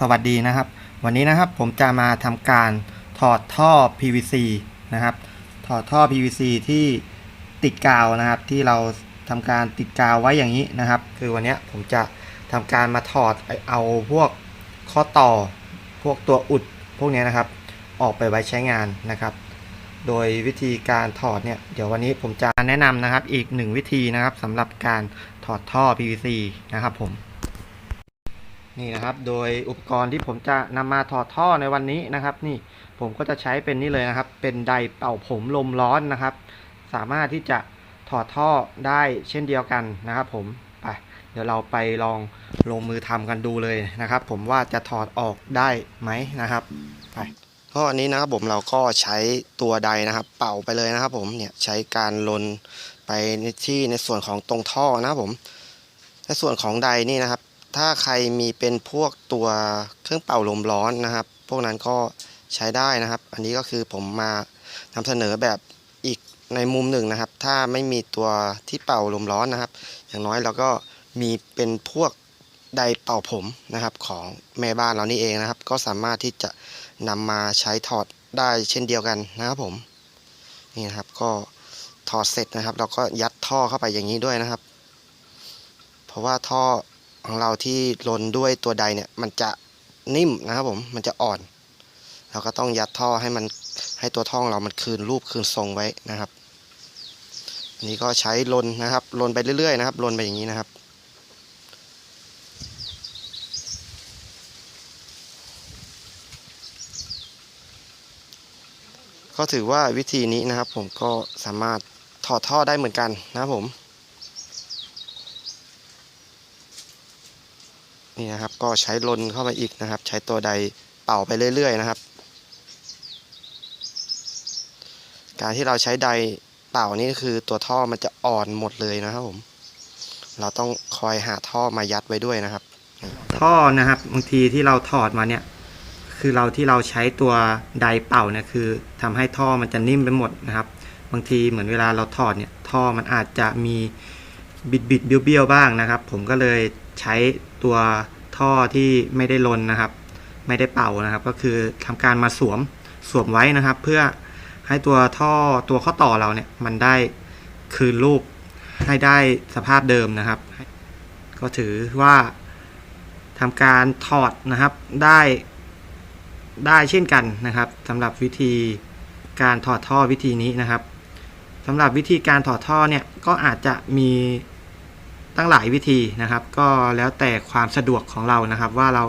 สวัสดีนะครับ วันนี้นะครับผมจะมาทำการถอดท่อ PVC นะครับ ถอดท่อ PVC ที่ติดกาวนะครับ ที่เราทำการติดกาวไว้อย่างนี้นะครับ คือวันนี้ผมจะทำการมาถอดเอาพวกข้อต่อ พวกตัวอุดพวกนี้นะครับ ออกไปไว้ใช้งานนะครับ โดยวิธีการถอดเนี่ยเดี๋ยววันนี้ผมจะแนะนำนะครับอีกหนึ่งวิธีนะครับสำหรับการถอดท่อ PVC นะครับผม นี่นะครับ โดยอุปกรณ์ที่ผมจะนำมาถอดท่อในวันนี้นะครับ นี่ผมก็จะใช้เป็นนี่เลยนะครับ เป็นไดร์เป่าผมลมร้อนนะครับ สามารถที่จะถอดท่อได้เช่นเดียวกันนะครับ ผมไปเดี๋ยวเราไปลองลงมือทำกันดูเลยนะครับ ผมว่าจะถอดออกได้ไหมนะครับไปท่ออันนี้นะครับผมเราก็ใช้ตัวไดร์นะครับ เป่าไปเลยนะครับ ผมเนี่ยใช้การลนไปในที่ในส่วนของตรงท่อนะครับผมในส่วนของไดร์นี่นะครับ ถ้าใครมีเป็นพวกตัวเครื่องเป่าลมร้อนนะครับ พวกนั้นก็ใช้ได้นะครับ อันนี้ก็คือผมมานำเสนอแบบอีกในมุมหนึ่งนะครับ ถ้าไม่มีตัวที่เป่าลมร้อนนะครับ อย่างน้อยเราก็มีเป็นพวกไดเป่าผมนะครับของแม่บ้านเรานี่เองนะครับ ก็สามารถที่จะนำมาใช้ถอดได้เช่นเดียวกันนะครับผมนี่นะครับก็ถอดเสร็จนะครับ เราก็ยัดท่อเข้าไปอย่างนี้ด้วยนะครับ เพราะว่าท่อ ของเราที่ลนด้วยตัวใดเนี่ย มันจะนิ่มนะครับผม มันจะอ่อน เราก็ต้องยัดท่อให้มันให้ตัวท่องเรามันคืนรูปคืนทรงไว้นะครับอันนี้ก็ใช้ลนนะครับลนไปเรื่อยๆนะครับลนไปอย่างนี้นะครับก็ถือว่าวิธีนี้นะครับผมก็สามารถถอดท่อได้เหมือนกันนะครับผม นี่นะครับ ก็ใช้ลนเข้าไปอีกนะครับ ใช้ตัวใดเป่าไปเรื่อย ๆ นะครับ การที่เราใช้ใดเป่านี่คือตัวท่อมันจะอ่อนหมดเลยนะครับผม เราต้องคอยหาท่อมายัดไว้ด้วยนะครับ ท่อนะครับบางทีที่เราถอดมาเนี่ย คือเราที่เราใช้ตัวไดเป่าเนี่ยคือทำให้ท่อมันจะนิ่มไปหมดนะครับ บางทีเหมือนเวลาเราถอดเนี่ยท่อมันอาจจะมีบิดบิดเบี้ยวเบี้ยวๆบ้างนะครับ ผมก็เลยใช้ ตัวท่อที่ไม่ได้ลนนะครับ ไม่ได้เป่านะครับ ก็คือทำการมาสวมสวมไว้นะครับ เพื่อให้ตัวท่อตัวข้อต่อเราเนี่ยมันได้คืนรูปให้ได้สภาพเดิมนะครับ ก็ถือว่าทำการถอดนะครับได้ได้เช่นกันนะครับสำหรับวิธีการถอดท่อวิธีนี้นะครับสำหรับวิธีการถอดท่อเนี่ยก็อาจจะมี ตั้งหลายวิธีนะครับ ก็แล้วแต่ความสะดวกของเรานะครับ ว่าเรา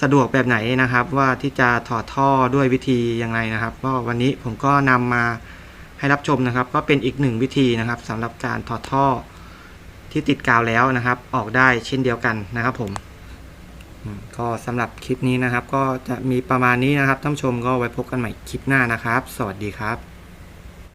สะดวกแบบไหนนะครับ ว่าที่จะถอดท่อด้วยวิธียังไงนะครับ ก็วันนี้ผมก็นำมาให้รับชมนะครับ ก็เป็นอีกหนึ่งวิธีนะครับสำหรับการถอดท่อที่ติดกาวแล้วนะครับ ออกได้เช่นเดียวกันนะครับ ผมก็สำหรับคลิปนี้นะครับ ก็จะมีประมาณนี้นะครับท่านผู้ชมก็ไว้พบกันใหม่คลิปหน้านะครับ สวัสดีครับ